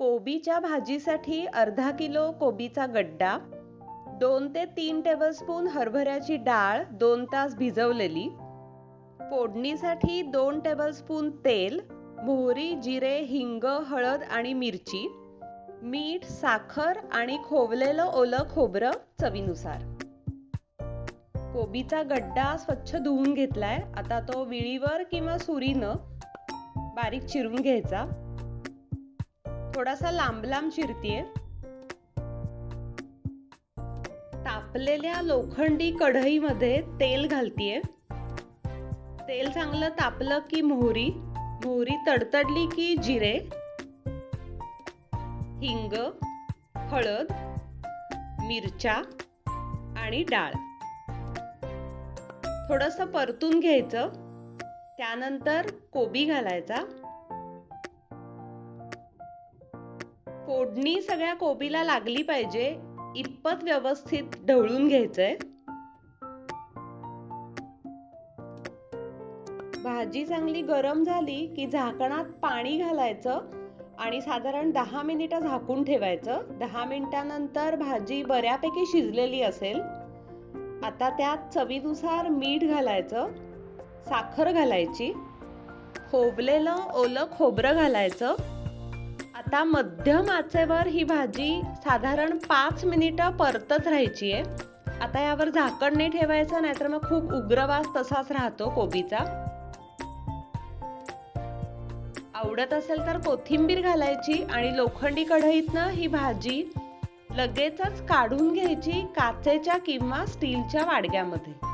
कोबीच्या भाजीसाठी अर्धा किलो कोबीचा गड्डा दोन ते तीन टेबलस्पून हरभऱ्याची डाळ दोन तास भिजवलेली. फोडणीसाठी दोन टेबलस्पून तेल मोहरी जिरे हिंग हळद आणि मिरची मीठ साखर आणि खोवलेलं ओलं खोबरं चवीनुसार. कोबीचा गड्डा स्वच्छ धुवून घेतलाय. आता तो विळीवर किंवा सुरीनं बारीक चिरून घ्यायचा. थोडासा लांब लांब चिरतीये. तापलेल्या लोखंडी कढईमध्ये तेल घालतीये. तेल चांगलं तापलं की मोहरी मोहरी तडतडली की जिरे हिंग हळद मिरच्या आणि डाळ. थोडंसं परतून घ्यायचं त्यानंतर कोबी घालायचा. फोडणी सगळ्या कोबीला लागली पाहिजे इतपत व्यवस्थित ढवळून घ्यायचंय. भाजी चांगली गरम झाली की झाकणात पाणी घालायचं आणि साधारण दहा मिनिटं झाकून ठेवायचं. दहा मिनिटानंतर भाजी बऱ्यापैकी शिजलेली असेल. आता त्यात चवीनुसार मीठ घालायचं साखर घालायची खोबलेलं ओलं खोबरं घालायचं आता मध्यम आचेवर ही भाजी साधारण पाच मिनिटं परतच राहायची आहे आता यावर झाकण नाही ठेवायचं नाहीतर मग खूप उग्रवास तसाच राहतो कोबीचा. आवडत असेल तर कोथिंबीर घालायची आणि लोखंडी कढईतनं ही भाजी लगेचच काढून घ्यायची काचेच्या किंवा स्टीलच्या वाडग्यामध्ये.